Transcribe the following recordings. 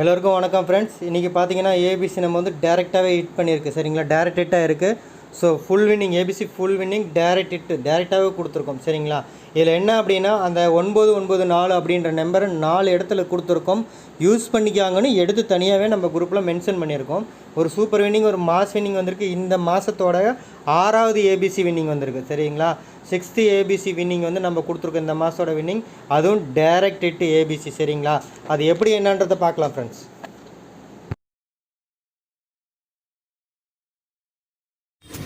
எல்லோருக்கும் வணக்கம் ஃப்ரெண்ட்ஸ் இன்றைக்கி பார்த்தீங்கன்னா ஏபிசி நம்ம வந்து டேரெக்டாகவே ஹிட் பண்ணியிருக்கு. சரிங்களா? டேரெக்ட் ஹிட்டாக இருக்குது so full winning ABC full winning direct hit டேரெக்டாகவே கொடுத்துருக்கோம் சரிங்களா? இதில் என்ன அப்படின்னா அந்த ஒன்பது ஒன்பது நாலு அப்படின்ற நம்பரை நாலு இடத்துல கொடுத்துருக்கோம். யூஸ் பண்ணிக்காங்கன்னு எடுத்து தனியாகவே நம்ம குரூப்பில் மென்ஷன் பண்ணியிருக்கோம். ஒரு சூப்பர் வின்னிங் ஒரு மாஸ் வின்னிங் வந்திருக்கு. இந்த மாதத்தோட ஆறாவது ஏபிசி வின்னிங் வந்திருக்கு சரிங்களா? சிக்ஸ்த்து ஏபிசி வின்னிங் வந்து நம்ம கொடுத்துருக்கோம் இந்த மாதத்தோட வின்னிங் அதுவும் டேரக்ட் இட்டு ஏபிசி சரிங்களா? அது எப்படி என்னன்றதை பார்க்கலாம் friends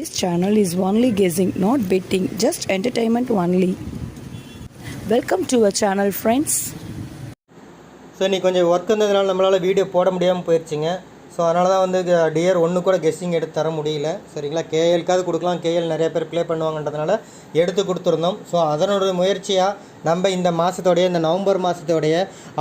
This channel is only guessing, not betting, just entertainment only. Welcome to our channel friends so நீ கொஞ்சம் ஒர்க் இருந்ததுனால நம்மளால் வீடியோ போட முடியாமல் போயிடுச்சுங்க ஸோ அதனால தான் வந்து டியர் ஒன்று கூட கெஸ்ஸிங் எடுத்து தர முடியல. சரிங்களா? கேஎல்காவது கொடுக்கலாம். கேஎல் நிறைய பேர் ப்ளே பண்ணுவாங்கன்றதுனால எடுத்து கொடுத்துருந்தோம். ஸோ அதனோட முயற்சியாக நம்ம இந்த மாதத்தோடைய இந்த நவம்பர் மாதத்தோடைய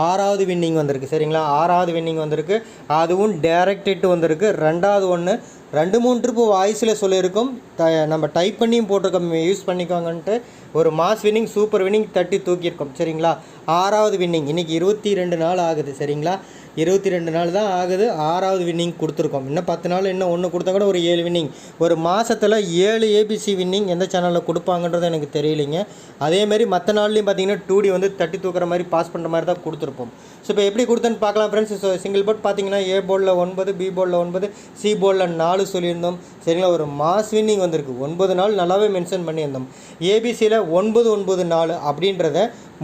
ஆறாவது வின்னிங் வந்திருக்கு. சரிங்களா? ஆறாவது வின்னிங் வந்திருக்கு. அதுவும் டேரக்ட் ஹிட் வந்திருக்கு. ரெண்டாவது ஒன்று ரெண்டு மூணு ட்ரிப்பு வாய்ஸில் சொல்லியிருக்கோம். த நம்ம டைப் பண்ணியும் போட்டிருக்கோம். யூஸ் பண்ணிக்கோங்கன்ட்டு ஒரு மாஸ் வின்னிங் சூப்பர் வின்னிங் தட்டி தூக்கியிருக்கோம். சரிங்களா? ஆறாவது வின்னிங் இன்றைக்கி இருபத்தி ரெண்டு நாள் ஆகுது. சரிங்களா? இருபத்தி ரெண்டு நாள் தான் ஆகுது. ஆறாவது வின்னிங் கொடுத்துருக்கோம். இன்னும் பத்து நாள் இன்னும் ஒன்று கொடுத்தா கூட ஒரு ஏழு வின்னிங் ஒரு மாதத்தில் ஏழு ஏபிசி வின்னிங் எந்த சேனலில் கொடுப்பாங்கன்றது எனக்கு தெரியலைங்க. அதேமாரி மற்ற நாள்லையும் பார்த்தீங்கன்னா டூ டி வந்து தட்டி தூக்குற மாதிரி பாஸ் பண்ணுற மாதிரி தான் கொடுத்துருப்போம். ஸோ இப்போ எப்படி கொடுத்தேன்னு பார்க்கலாம் ஃப்ரெண்ட்ஸ் ஸோ சிங்கிள் போர்ட் பார்த்தீங்கன்னா ஏ போர்டில் ஒன்பது பி போர்டில் ஒன்பது சி போர்டில் நாலு சொல்லியிருந்தோம். சரிங்களா? ஒரு மாஸ் வின்னிங் வந்திருக்கு. ஒன்பது நாள் நல்லாவே மென்ஷன் பண்ணியிருந்தோம். ஏபிசியில் ஒன்பது ஒன்பது நாலு அப்படின்றத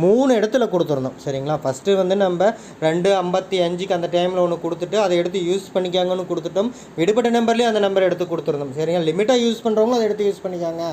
மூணு இடத்துல கொடுத்துருந்தோம் சரிங்களா? ஃபஸ்ட்டு வந்து நம்ம ரெண்டு ஐம்பத்தி அஞ்சுக்கு அந்த டைமில் ஒன்று கொடுத்துட்டு அதை எடுத்து யூஸ் பண்ணிக்காங்கன்னு கொடுத்துட்டோம். விடுபட்ட நம்பர்லேயும் அந்த நம்பர் எடுத்து கொடுத்துருந்தோம் சரிங்களா? லிமிட்டாக யூஸ் பண்ணுறவங்களும் அதை எடுத்து யூஸ் பண்ணிக்காங்க.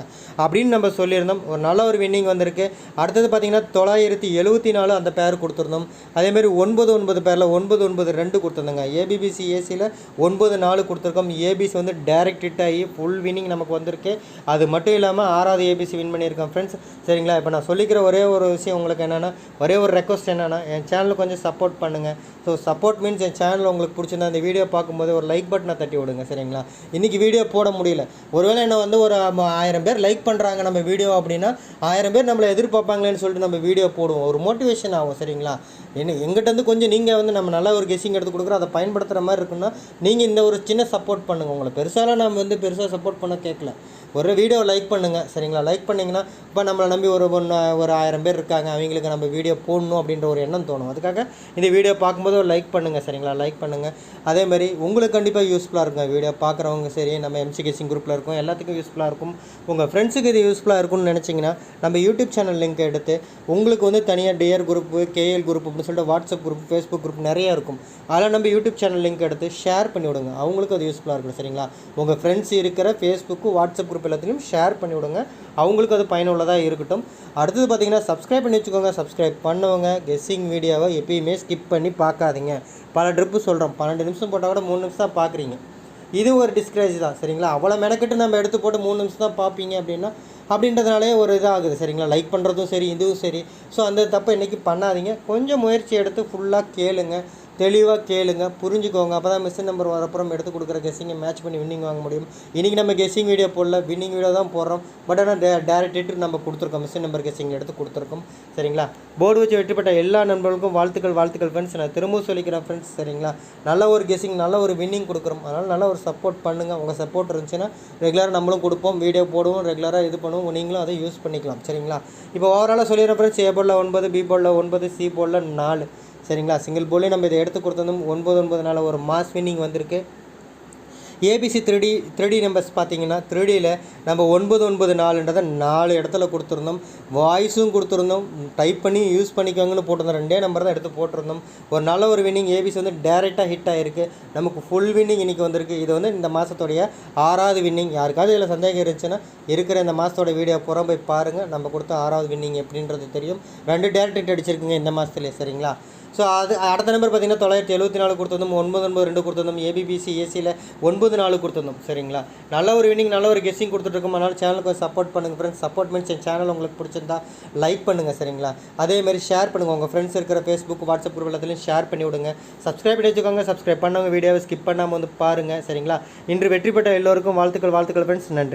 அப்படின்னு நம்ம சொல்லியிருந்தோம். ஒரு நல்ல ஒரு வின்னிங் வந்திருக்கு. அடுத்தது பார்த்திங்கன்னா தொள்ளாயிரத்தி எழுபத்தி நாலு அந்த பேர் கொடுத்துருந்தோம் அதேமாரி ஒன்பது ஒன்பது பேரில் ஒன்பது ஒன்பது ரெண்டு கொடுத்துருந்தோங்க ஏபிபிசி ஏசியில் ஒன்பது நாலு கொடுத்துருக்கோம். ஏபிசி வந்து டைரக்ட் ஹிட் ஆகி ஃபுல் வின்னிங் நமக்கு வந்திருக்கு. அது மட்டும் இல்லாமல் ஆறாவது ஏபிசி வின் பண்ணியிருக்கோம் ஃப்ரெண்ட்ஸ் சரிங்களா? இப்போ நான் சொல்லிக்கிற ஒரே ஒரு விஷயம் உங்களுக்கு என்னென்னா ஒரே ஒரு ரெக்வஸ்ட் என்னென்னா என் சேனலுக்கு கொஞ்சம் சப்போர்ட் பண்ணுங்கள் ஸோ சப்போர்ட் மீன்ஸ் என் சேனல் உங்களுக்கு பிடிச்சிருந்தா அந்த வீடியோ பார்க்கும்போது ஒரு லைக் பட்டனை தட்டி விடுங்க சரிங்களா? இன்றைக்கி வீடியோ போட முடியல. ஒருவேளை என்ன வந்து ஒரு ஆயிரம் பேர் லைக் பண்ணுறாங்க நம்ம வீடியோ அப்படின்னா ஆயிரம் பேர் நம்மளை எதிர்பார்ப்பாங்களேன்னு சொல்லிட்டு நம்ம வீடியோ போடுவோம். ஒரு மோட்டிவேஷன் ஆகும் சரிங்களா? என்ன எங்கிட்டேருந்து கொஞ்சம் நீங்கள் வந்து நம்ம நல்ல ஒரு கெஸிங் எடுத்து கொடுக்குறோம் அதை பயன்படுத்துகிற மாதிரி இருக்குன்னா நீங்கள் இந்த ஒரு சின்ன சப்போர்ட் பண்ணுங்கள் உங்களை பெருசாலாம் நம்ம வந்து பெருசாக சப்போர்ட் பண்ண கேட்கல. ஒரு வீடியோ லைக் பண்ணுங்கள் சரிங்களா? லைக் பண்ணிங்கன்னா இப்போ நம்மளை நம்பி ஒரு ஒன்று ஒரு ஆயிரம் பேர் இருக்காங்க. அவங்களுக்கு நம்ம வீடியோ போடணும் அப்படின்ற ஒரு எண்ணம் தோணும். அதுக்காக இந்த வீடியோ பார்க்கும்போது ஒரு லைக் பண்ணுங்கள் சரிங்களா? லைக் பண்ணுங்கள் அதேமாதிரி உங்களுக்கு கண்டிப்பாக யூஸ்ஃபுல்லாக இருக்கும். வீடியோ பார்க்குறவங்க சரி நம்ம எம்சி கேசிங் குரூப்பில் இருக்கும். எல்லாத்துக்கும் யூஸ்ஃபுல்லாக இருக்கும். உங்கள் ஃப்ரெண்ட்ஸுக்கு இது யூஸ்ஃபுல்லாக இருக்கும்னு நினச்சிங்கன்னா நம்ம யூடியூப் சேனல் லிங்க் எடுத்து உங்களுக்கு வந்து தனியாக டியர் குரூப்பு கேஎல் குரூப் அப்படின்னு சொல்லிட்டு வாட்ஸ்அப் குரூப் ஃபேஸ்புக் குரூப் நிறைய இருக்கும். அதில் நம்ம யூடியூப் சேனல் லிங்க் எடுத்து ஷேர் பண்ணி விடுங்க. அவங்களுக்கும் அது யூஸ்ஃபுல்லாக இருக்கும் சரிங்களா? உங்கள் ஃப்ரெண்ட்ஸ் இருக்கிற ஃபேஸ்புக்கு வாட்ஸ்அப் குரூப் எல்லாத்துலேயும் ஷேர் பண்ணி விடுங்க. அவங்களுக்கு அது பயனுள்ளதாக இருக்கட்டும். அடுத்தது பார்த்தீங்கன்னா சப்ஸ்கிரைப் பண்ணி வச்சுக்கோங்க. சப்ஸ்கிரைப் பண்ணவங்க கெஸ்ஸிங் வீடியோவை எப்பயுமே ஸ்கிப் பண்ணி பார்க்காதீங்க. பல ட்ரிப்பு சொல்கிறோம் பன்னெண்டு நிமிஷம் போட்டால் கூட மூணு நிமிஷம் தான் பார்க்குறீங்க. இது ஒரு டிஸ்கரேஜ் தான் சரிங்களா? அவ்வளோ மெனக்கெட்டு நம்ம எடுத்து போட்டு மூணு நிமிஷம் தான் பார்ப்பீங்க அப்படின்னா அப்படின்றதுனாலே ஒரு இதாகுது சரிங்களா? லைக் பண்ணுறதும் சரி இதுவும் சரி. ஸோ அந்த தப்பை இன்றைக்கி பண்ணாதீங்க. கொஞ்சம் முயற்சி எடுத்து ஃபுல்லாக கேளுங்கள் தெளிவாக கேளுங்க புரிஞ்சுக்கோங்க. அப்போ தான் மிஷின் நம்பர் வரப்புறம் எடுத்து கொடுக்குற கெஸ்ஸிங்கை மேட்ச் பண்ணி வின்னிங் வாங்க முடியும். இன்றைக்கி நம்ம கெஸ்ஸிங் வீடியோ போடல. வின்னிங் வீடியோ தான் போடுறோம். பட் ஆனால் டே டேரக்ட் நம்ம கொடுத்துருக்கோம். மிஷின் நம்பர் கெஸ்ஸிங் எடுத்து கொடுத்துருக்கோம். சரிங்களா? போர்டு வச்சு வெற்றி பெற்ற எல்லா நண்பர்களுக்கும் வாழ்த்துக்கள் வாழ்த்துக்கள் ஃப்ரெண்ட்ஸ் நான் திரும்பவும் சொல்லிக்கிறேன் ஃப்ரெண்ட்ஸ் சரிங்களா? நல்ல ஒரு கெஸ்ஸிங் நல்ல ஒரு வின்னிங் கொடுக்குறோம். அதனால் நல்ல ஒரு சப்போர்ட் பண்ணுங்கள் உங்கள் சப்போர்ட் இருந்துச்சுன்னா ரெகுலராக நம்மளும் கொடுப்போம். வீடியோ போடுவோம். ரெகுலராக இது பண்ணுவோம். நீங்களும் அதை யூஸ் பண்ணிக்கலாம். சரிங்களா? இப்போ ஓவராலாக சொல்லிடுறேன் ஃப்ரெண்ட்ஸ் ஏ போர்டில் ஒன்பது பி போர்டில் ஒன்பது சி போர்டில் நாலு. சரிங்களா? சிங்கிள் போலே நம்ம இதை எடுத்து கொடுத்ததும் ஒன்பது ஒன்பது நாளில் ஒரு மாஸ் வின்னிங் வந்திருக்கு. ABC three D three D numbers பார்த்தீங்கன்னா த்ரீடியில் நம்ம ஒன்பது ஒன்பது நாலுன்றதை நாலு இடத்துல கொடுத்துருந்தோம். வாய்ஸும் கொடுத்துருந்தோம். டைப் பண்ணி யூஸ் பண்ணிக்கோங்கன்னு போட்டிருந்தோம் ரெண்டே நம்பர் தான் எடுத்து போட்டிருந்தோம். ஒரு நல்ல ஒரு வின்னிங் ஏபிசி வந்து டேரெக்டாக ஹிட் ஆகிருக்கு நமக்கு ஃபுல் வின்னிங் இன்றைக்கி வந்திருக்கு. இது வந்து இந்த மாதத்துடைய ஆறாவது வின்னிங் யாருக்காவது இதில் சந்தேகம் இருந்துச்சுன்னா இருக்கிற இந்த மாதத்தோட வீடியோ புறம் போய் பாருங்கள் நம்ம கொடுத்த ஆறாவது வின்னிங் எப்படின்றது தெரியும். ரெண்டு டேரக்ட் ஹிட் அடிச்சிருக்குங்க இந்த மாதத்துலேயே சரிங்களா? ஸோ அது அடுத்த நம்பர் பார்த்தீங்கன்னா தொள்ளாயிரத்தி எழுபத்தி நாலு கொடுத்துருந்தோம் ஒன்பது ஒன்பது ரெண்டு கொடுத்துருந்தோம் ஏபிபிசி ஏசியில் ஒன்பது நாலு கொடுத்துருந்தோம். சரிங்களா? நல்ல ஒரு வினிங் நல்ல ஒரு கெஸ்ஸிங் கொடுத்துட்ருக்கோம் அதனால் சேனலுக்கு சப்போர்ட் பண்ணுங்கள் ஃப்ரெண்ட்ஸ் சப்போர்ட் பண்ணி என் சேனல் உங்களுக்கு பிடிச்சிருந்தா லைக் பண்ணுங்கள் சரிங்களா? அதேமாதிரி ஷேர் பண்ணுங்கள் உங்கள் ஃப்ரெண்ட்ஸ் இருக்கிற ஃபேஸ்புக் வாட்ஸ்அப் குரூப் எல்லாத்துலையும் ஷேர் பண்ணி விடுங்க. சப்ஸ்கிரைப் பண்ணி வச்சுக்கோங்க. சப்ஸ்கிரைப் பண்ணவங்க வீடியோவை ஸ்கிப் பண்ணாமல் வந்து பாருங்கள் சரிங்களா? இன்று வெற்றி பெற்ற எல்லோருக்கும் வாழ்த்துக்கள் வாழ்த்துக்கள் ஃப்ரெண்ட்ஸ் நன்றி.